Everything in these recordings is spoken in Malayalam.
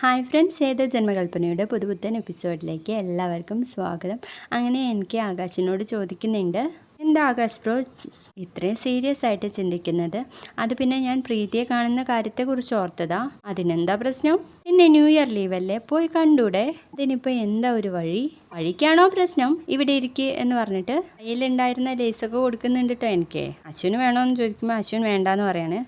ഹായ് ഫ്രണ്ട്സ് ഏത് ജന്മകൽപ്പനയുടെ പുതുപുത്തൻ എപ്പിസോഡിലേക്ക് എല്ലാവർക്കും സ്വാഗതം. അങ്ങനെ എനിക്ക് ആകാശിനോട് ചോദിക്കുന്നുണ്ട് എന്താ ആകാശ് ബ്രോ ഇത്രയും സീരിയസ് ആയിട്ട് ചിന്തിക്കുന്നത്? അത് പിന്നെ ഞാൻ പ്രീതിയെ കാണുന്ന കാര്യത്തെക്കുറിച്ച് ഓർത്തതാ. അതിനെന്താ പ്രശ്നം? പിന്നെ ന്യൂ ഇയർ ലീവല്ലേ പോയി കണ്ടൂടെ? അതിനിപ്പോൾ എന്താ ഒരു വഴി? വഴിക്കാണോ പ്രശ്നം? ഇവിടെ ഇരിക്കുക എന്ന് പറഞ്ഞിട്ട് കയ്യിലുണ്ടായിരുന്ന ലേസൊക്കെ കൊടുക്കുന്നുണ്ട് കേട്ടോ എനിക്ക്. അശ്വിന് വേണോ എന്ന് ചോദിക്കുമ്പോൾ അശ്വിൻ വേണ്ടാന്ന് പറയാണ്.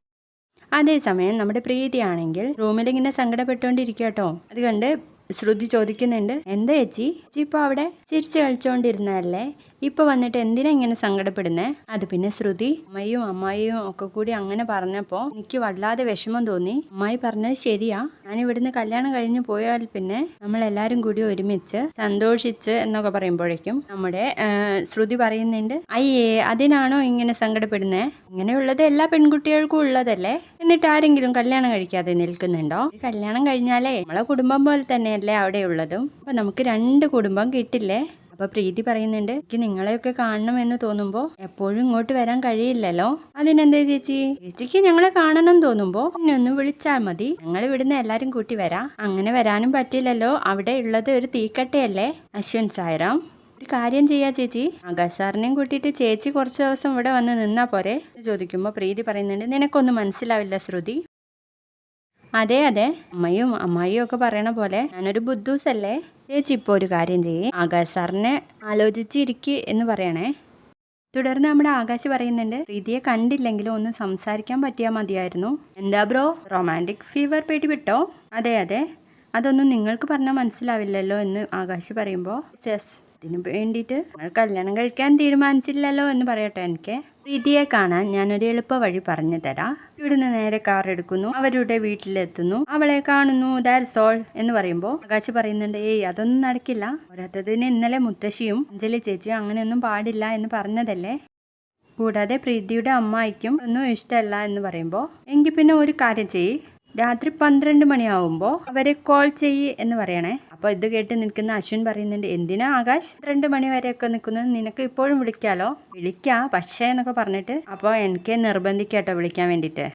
അതേസമയം നമ്മുടെ പ്രീതിയാണെങ്കിൽ റൂമിൽ ഇങ്ങനെ സങ്കടപ്പെട്ടുകൊണ്ടിരിക്കുക കേട്ടോ അത് കണ്ട് ശ്രുതി ചോദിക്കുന്നുണ്ട് എന്താ ചേച്ചി? ചേച്ചി ഇപ്പോൾ അവിടെ ചിരിച്ചു കളിച്ചുകൊണ്ടിരുന്നതല്ലേ ഇപ്പോൾ വന്നിട്ട് എന്തിനാ ഇങ്ങനെ സങ്കടപ്പെടുന്നേ? അത് പിന്നെ ശ്രുതി അമ്മയും അമ്മായിയും ഒക്കെ കൂടി അങ്ങനെ പറഞ്ഞപ്പോൾ എനിക്ക് വല്ലാതെ വിഷമം തോന്നി. അമ്മായി പറഞ്ഞത് ശരിയാ. ഞാൻ ഇവിടുന്ന് കല്യാണം കഴിഞ്ഞു പോയാൽ പിന്നെ നമ്മൾ എല്ലാവരും കൂടി ഒരുമിച്ച് സന്തോഷിച്ച് എന്നൊക്കെ പറയുമ്പോഴേക്കും നമ്മുടെ ശ്രുതി പറയുന്നുണ്ട് അയ്യേ അതിനാണോ ഇങ്ങനെ സങ്കടപ്പെടുന്നേ? ഇങ്ങനെയുള്ളത് എല്ലാ പെൺകുട്ടികൾക്കും ഉള്ളതല്ലേ? എന്നിട്ട് ആരെങ്കിലും കല്യാണം കഴിക്കാതെ നിൽക്കുന്നുണ്ടോ? കല്യാണം കഴിഞ്ഞാലേ നമ്മളെ കുടുംബം പോലെ തന്നെയല്ലേ അവിടെ ഉള്ളതും അപ്പൊ നമുക്ക് രണ്ട് കുടുംബം കിട്ടില്ലേ? അപ്പൊ പ്രീതി പറയുന്നുണ്ട് എനിക്ക് നിങ്ങളെയൊക്കെ കാണണം എന്ന് തോന്നുമ്പോ എപ്പോഴും ഇങ്ങോട്ട് വരാൻ കഴിയില്ലല്ലോ. അതിനെന്താ ചേച്ചി? ചേച്ചിക്ക് ഞങ്ങളെ കാണണം തോന്നുമ്പോ എന്നെ ഒന്ന് വിളിച്ചാൽ മതി. ഞങ്ങൾ ഇവിടുന്ന് എല്ലാരും കൂട്ടി വരാം. അങ്ങനെ വരാനും പറ്റില്ലല്ലോ. അവിടെ ഉള്ളത് ഒരു തീക്കട്ടയല്ലേ? അശ്വൻ സായറാം. ഒരു കാര്യം ചെയ്യാ ചേച്ചി. ആകാശ് സാറിനെയും കൂട്ടിയിട്ട് ചേച്ചി കുറച്ച് ദിവസം ഇവിടെ വന്ന് നിന്നാ പോരെ? ചോദിക്കുമ്പോൾ പ്രീതി പറയുന്നുണ്ട് നിനക്കൊന്നും മനസ്സിലാവില്ല ശ്രുതി. അതെ അതെ. അമ്മയും അമ്മായിയും ഒക്കെ പറയണ പോലെ ഞാനൊരു ബുദ്ധൂസല്ലേ? ചേച്ചി ഇപ്പോൾ ഒരു കാര്യം ചെയ്യേ. ആകാശ് സാറിനെ എന്ന് പറയണേ. തുടർന്ന് നമ്മുടെ ആകാശ് പറയുന്നുണ്ട് പ്രീതിയെ കണ്ടില്ലെങ്കിലും ഒന്ന് സംസാരിക്കാൻ പറ്റിയാൽ മതിയായിരുന്നു. എന്താ ബ്രോ? റൊമാന്റിക് ഫീവർ പേടി വിട്ടോ അതെ അതെ. അതൊന്നും നിങ്ങൾക്ക് പറഞ്ഞാൽ മനസ്സിലാവില്ലല്ലോ എന്ന് ആകാശ് പറയുമ്പോൾ സെസ് ഇതിന് വേണ്ടിയിട്ട് കല്യാണം കഴിക്കാൻ തീരുമാനിച്ചില്ലല്ലോ എന്ന് പറയട്ടെ എനിക്ക്. പ്രീതിയെ കാണാൻ ഞാനൊരു എളുപ്പ വഴി പറഞ്ഞു തരാം. ഇവിടുന്ന് നേരെ കാർ എടുക്കുന്നു. അവരുടെ വീട്ടിലെത്തുന്നു. അവളെ കാണുന്നു ദാറ്റ്സ് ഓൾ എന്ന് പറയുമ്പോൾ ആകാശ് പറയുന്നുണ്ട് ഏയ് അതൊന്നും നടക്കില്ല. ഓരോരുത്തതിന് ഇന്നലെ മുത്തശ്ശിയും അഞ്ജലി ചേച്ചിയും അങ്ങനെയൊന്നും പാടില്ല എന്ന് പറഞ്ഞതല്ലേ? കൂടാതെ പ്രീതിയുടെ അമ്മായിക്കും ഒന്നും ഇഷ്ടമല്ല എന്ന് പറയുമ്പോൾ എങ്കിൽ പിന്നെ ഒരു കാര്യം ചെയ്യ്. രാത്രി പന്ത്രണ്ട് മണിയാവുമ്പോൾ അവരെ കോൾ ചെയ്യ് എന്ന് പറയണേ. അപ്പോൾ ഇത് കേട്ട് നിൽക്കുന്ന അശ്വിൻ പറയുന്നുണ്ട് എന്തിനാ ആകാശ് രണ്ട് മണി വരെയൊക്കെ നിൽക്കുന്നത്? നിനക്ക് ഇപ്പോഴും വിളിക്കാലോ? വിളിക്കാം പക്ഷേ എന്നൊക്കെ പറഞ്ഞിട്ട് അപ്പോൾ എനിക്ക് നിർബന്ധിക്കാട്ടോ വിളിക്കാൻ വേണ്ടിയിട്ട്.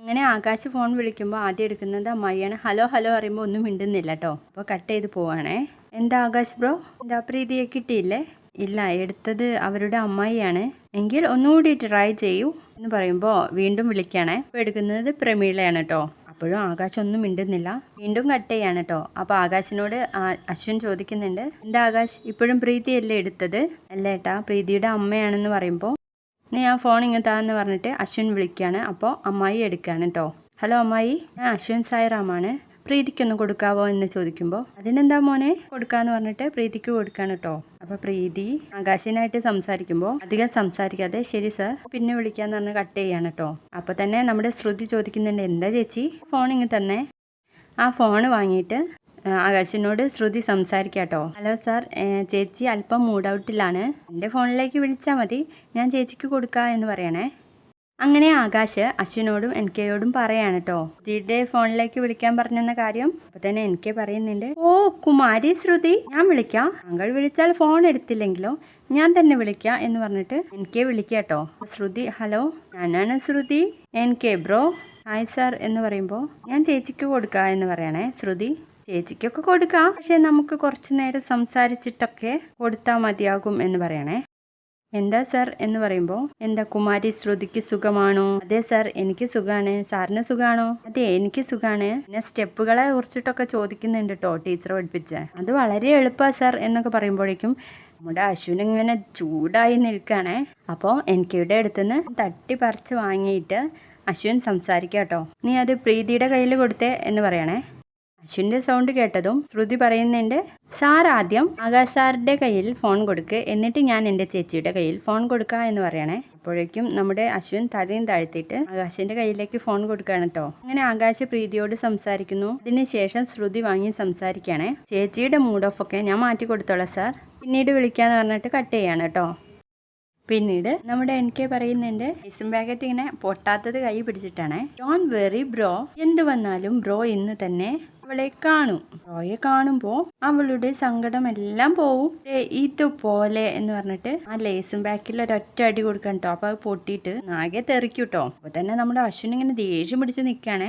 അങ്ങനെ ആകാശ് ഫോൺ വിളിക്കുമ്പോൾ ആദ്യം എടുക്കുന്നത് അമ്മായിയാണ്. ഹലോ ഹലോ പറയുമ്പോൾ ഒന്നും മിണ്ടുന്നില്ല കേട്ടോ അപ്പോൾ കട്ട് ചെയ്ത് പോവാണേ. എന്താ ആകാശ് ബ്രോ? എന്താ പ്രീതിയെ കിട്ടിയില്ലേ? ഇല്ല എടുത്തത് അവരുടെ അമ്മായിയാണ്. എങ്കിൽ ഒന്നുകൂടി ട്രൈ ചെയ്യൂ എന്ന് പറയുമ്പോൾ വീണ്ടും വിളിക്കുകയാണേ അപ്പോൾ എടുക്കുന്നത് പ്രമീളയാണ് കേട്ടോ അപ്പോഴും ആകാശ് ഒന്നും മിണ്ടുന്നില്ല. വീണ്ടും കട്ട് ചെയ്യാണ് കേട്ടോ അപ്പോൾ ആകാശിനോട് അശ്വിൻ ചോദിക്കുന്നുണ്ട് എന്താ ആകാശ് ഇപ്പോഴും പ്രീതിയല്ലേ എടുത്തത്? അല്ല ഏട്ടാ പ്രീതിയുടെ അമ്മയാണെന്ന് പറയുമ്പോൾ നീ ആ ഫോൺ ഇങ്ങത്താന്ന് പറഞ്ഞിട്ട് അശ്വിൻ വിളിക്കുകയാണ് അപ്പോൾ അമ്മായി എടുക്കുകയാണ് കേട്ടോ ഹലോ അമ്മായി. ഞാൻ അശ്വിൻ സായിറാമാണ്. പ്രീതിക്കൊന്ന് കൊടുക്കാവോ എന്ന് ചോദിക്കുമ്പോൾ അതിനെന്താ മോനെ? കൊടുക്കാന്ന് പറഞ്ഞിട്ട് പ്രീതിക്ക് കൊടുക്കാണ് കേട്ടോ അപ്പോൾ പ്രീതി ആകാശിനായിട്ട് സംസാരിക്കുമ്പോൾ അധികം സംസാരിക്കാതെ ശരി സർ പിന്നെ വിളിക്കാന്ന് പറഞ്ഞ് കട്ട് ചെയ്യാണ് കേട്ടോ അപ്പോൾ തന്നെ നമ്മുടെ ശ്രുതി ചോദിക്കുന്നുണ്ട് എന്താ ചേച്ചി? ഇങ്ങ് തന്നെ. ആ ഫോൺ വാങ്ങിയിട്ട് ആകാശിനോട് ശ്രുതി സംസാരിക്കാട്ടോ ഹലോ സാർ ചേച്ചി അല്പം മൂഡ് ഔട്ടിലാണ്. എന്റെ ഫോണിലേക്ക് വിളിച്ചാൽ മതി. ഞാൻ ചേച്ചിക്ക് കൊടുക്കാം എന്ന് പറയണേ. അങ്ങനെ ആകാശ് അശ്വിനോടും എൻ കെയോടും പറയാണ് കേട്ടോ ശ്രുതിയുടെ ഫോണിലേക്ക് വിളിക്കാൻ പറഞ്ഞെന്ന കാര്യം അപ്പൊ തന്നെ എൻ കെ പറയുന്നുണ്ട്. ഓ കുമാരി ശ്രുതി ഞാൻ വിളിക്കാം. താങ്കൾ വിളിച്ചാൽ ഫോൺ എടുത്തില്ലെങ്കിലോ ഞാൻ തന്നെ വിളിക്കാം എന്ന് പറഞ്ഞിട്ട് എൻ കെ വിളിക്കാട്ടോ ശ്രുതി ഹലോ ഞാനാണ് Shruthi. N K bro. Hi sir എന്ന് പറയുമ്പോൾ ഞാൻ ചേച്ചിക്ക് കൊടുക്കാം എന്ന് പറയണേ. ശ്രുതി ചേച്ചിക്കൊക്കെ കൊടുക്കാം. പക്ഷെ നമുക്ക് കുറച്ച് നേരം സംസാരിച്ചിട്ടൊക്കെ കൊടുത്താൽ മതിയാകും എന്ന് പറയണേ. എന്താ സാർ എന്ന് പറയുമ്പോൾ എന്താ കുമാരി ശ്രുതിക്ക് സുഖമാണോ? അതെ സാർ എനിക്ക് സുഖാണ്. സാറിന് സുഖാണോ? അതെ എനിക്ക് സുഖാണ്. പിന്നെ സ്റ്റെപ്പുകളെ കുറിച്ചിട്ടൊക്കെ ചോദിക്കുന്നുണ്ട് കേട്ടോ ടീച്ചർ പഠിപ്പിച്ച. അത് വളരെ എളുപ്പമാണ് സാർ എന്നൊക്കെ പറയുമ്പോഴേക്കും നമ്മുടെ അശ്വിൻ ഇങ്ങനെ ചൂടായി നിൽക്കുകയാണേ അപ്പോൾ എനിക്കിവിടെ അടുത്തുനിന്ന് തട്ടി പറിച്ച് വാങ്ങിയിട്ട് അശ്വിൻ സംസാരിക്കാം കേട്ടോ നീ അത് പ്രീതിയുടെ കയ്യിൽ കൊടുത്തേ എന്ന് പറയണേ. അശ്വിന്റെ സൗണ്ട് കേട്ടതും ശ്രുതി പറയുന്നുണ്ട് സാർ ആദ്യം ആകാശ് സാറിന്റെ കയ്യിൽ ഫോൺ കൊടുക്ക്. എന്നിട്ട് ഞാൻ എന്റെ ചേച്ചിയുടെ കയ്യിൽ ഫോൺ കൊടുക്കുക എന്ന് പറയണേ. അപ്പോഴേക്കും നമ്മുടെ അശ്വിൻ തലയും താഴ്ത്തിയിട്ട് ആകാശിന്റെ കയ്യിലേക്ക് ഫോൺ കൊടുക്കുകയാണ് കേട്ടോ അങ്ങനെ ആകാശ് പ്രീതിയോട് സംസാരിക്കുന്നു. അതിനുശേഷം ശ്രുതി വാങ്ങി സംസാരിക്കുകയാണേ ചേച്ചിയുടെ മൂഡ് ഓഫ് ഒക്കെ ഞാൻ മാറ്റി കൊടുത്തോളാം സാർ. പിന്നീട് വിളിക്കാന്ന് പറഞ്ഞിട്ട് കട്ട് ചെയ്യാണ് കേട്ടോ പിന്നീട് നമ്മുടെ എൻ കെ പറയുന്നുണ്ട് ഐസും പാക്കറ്റ് ഇങ്ങനെ പൊട്ടാത്തത് കൈ പിടിച്ചിട്ടാണ്. ഡോൺ വെറി ബ്രോ എന്ത് വന്നാലും ബ്രോ ഇന്ന് തന്നെ അവളെ കാണും. ബ്രോയെ കാണുമ്പോൾ അവളുടെ സങ്കടം എല്ലാം പോവും ഇതുപോലെ എന്ന് പറഞ്ഞിട്ട് ആ ലേസും ബാക്കിൽ ഒരൊറ്റ അടി കൊടുക്കാൻ കേട്ടോ അപ്പൊ അത് പൊട്ടിയിട്ട് ആകെ തെറിക്കും കേട്ടോ അപ്പൊ തന്നെ നമ്മുടെ അശ്വിൻ ഇങ്ങനെ ദേഷ്യം പിടിച്ച് നിൽക്കുകയാണ്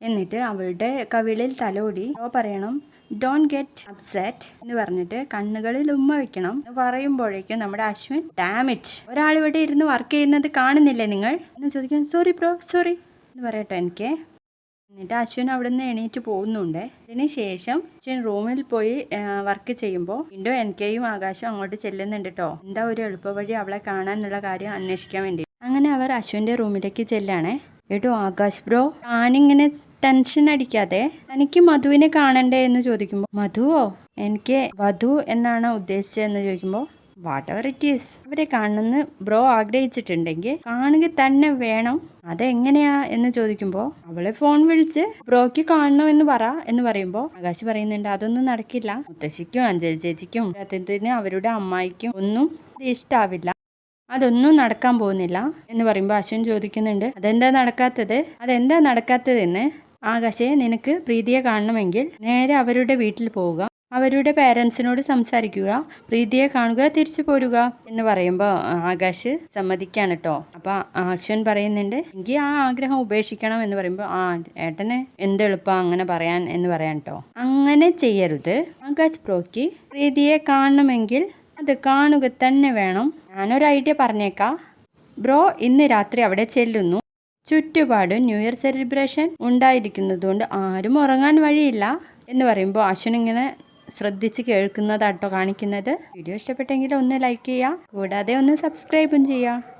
എന്നിട്ട് അവളുടെ കവിളിൽ തലോടി ബ്രോ പറയണം ഡോൺ ഗെറ്റ് അപ്സെറ്റ് എന്ന് പറഞ്ഞിട്ട് കണ്ണുകളിൽ ഉമ്മ വെക്കണം. എന്ന് പറയുമ്പോഴേക്കും നമ്മുടെ അശ്വിൻ ഡാമേജ് ഒരാൾ ഇവിടെ ഇരുന്ന് വർക്ക് ചെയ്യുന്നത് കാണുന്നില്ലേ നിങ്ങൾ? എന്ന് ചോദിക്കാൻ സോറി ബ്രോ സോറി എന്ന് പറയട്ടെ എനിക്ക്. എന്നിട്ട് അശ്വിൻ അവിടെ നിന്ന് എണീറ്റ് പോകുന്നുണ്ട്. അതിന് ശേഷം അശ്വിൻ റൂമിൽ പോയി വർക്ക് ചെയ്യുമ്പോൾ വീണ്ടും എൻ കെയും ആകാശം അങ്ങോട്ട് ചെല്ലുന്നുണ്ട് കേട്ടോ എന്താ ഒരു എളുപ്പവഴി അവളെ കാണാനുള്ള കാര്യം അന്വേഷിക്കാൻ വേണ്ടി. അങ്ങനെ അവർ അശ്വിന്റെ റൂമിലേക്ക് ചെല്ലാണ്. എടോ ആകാശ് ബ്രോ ഞാനിങ്ങനെ ടെൻഷൻ അടിക്കാതെ തനിക്ക് മധുവിനെ കാണണ്ടേ എന്ന് ചോദിക്കുമ്പോൾ മധുവോ എനിക്ക് വധു എന്നാണ് ഉദ്ദേശിച്ചതെന്ന് ചോദിക്കുമ്പോൾ വാട്ട് എവർ ഇറ്റ് ഈസ് അവരെ കാണണമെന്ന് ബ്രോ ആഗ്രഹിച്ചിട്ടുണ്ടെങ്കിൽ കാണുക തന്നെ വേണം. അതെങ്ങനെയാ എന്ന് ചോദിക്കുമ്പോൾ അവളെ ഫോൺ വിളിച്ച് ബ്രോയ്ക്ക് കാണണമെന്ന് പറ എന്ന് പറയുമ്പോൾ ആകാശ് പറയുന്നുണ്ട് അതൊന്നും നടക്കില്ല. മുത്തശ്ശിക്കും അഞ്ജലി ചേച്ചിക്കും അദ്ദേഹത്തിന് അവരുടെ അമ്മായിക്കും ഒന്നും ഇഷ്ടാവില്ല. അതൊന്നും നടക്കാൻ പോകുന്നില്ല എന്ന് പറയുമ്പോൾ അശ്വൻ ചോദിക്കുന്നുണ്ട് അതെന്താ നടക്കാത്തത്? അതെന്താ നടക്കാത്തതെന്ന്? ആകാശെ നിനക്ക് പ്രീതിയെ കാണണമെങ്കിൽ നേരെ അവരുടെ വീട്ടിൽ പോവുക. അവരുടെ പേരൻസിനോട് സംസാരിക്കുക. പ്രീതിയെ കാണുക തിരിച്ചു പോരുക. എന്ന് പറയുമ്പോൾ ആകാശ് സമ്മതിക്കാണ് കേട്ടോ അപ്പൊ അശ്വൻ പറയുന്നുണ്ട് എനിക്ക് ആ ആഗ്രഹം ഉപേക്ഷിക്കണം എന്ന് പറയുമ്പോൾ ആ ഏട്ടന് എന്ത് എളുപ്പം അങ്ങനെ പറയാൻ എന്ന് പറയാൻ കേട്ടോ അങ്ങനെ ചെയ്യരുത്. ആകാശ് പ്രോക്കി പ്രീതിയെ കാണണമെങ്കിൽ അത് കാണുക തന്നെ വേണം. ഞാനൊരു ഐഡിയ പറഞ്ഞേക്കാം. ബ്രോ ഇന്ന് രാത്രി അവിടെ ചെല്ലുന്നു. ചുറ്റുപാട് ന്യൂ ഇയർ സെലിബ്രേഷൻ ഉണ്ടായിരിക്കുന്നതുകൊണ്ട് ആരും ഉറങ്ങാൻ വഴിയില്ല എന്ന് പറയുമ്പോൾ അശ്വിൻ ഇങ്ങനെ ശ്രദ്ധിച്ച് കേൾക്കുന്നതാട്ടോ കാണിക്കുന്നത്. വീഡിയോ ഇഷ്ടപ്പെട്ടെങ്കിൽ ഒന്ന് ലൈക്ക് ചെയ്യുക കൂടാതെ ഒന്ന് സബ്സ്ക്രൈബും ചെയ്യുക.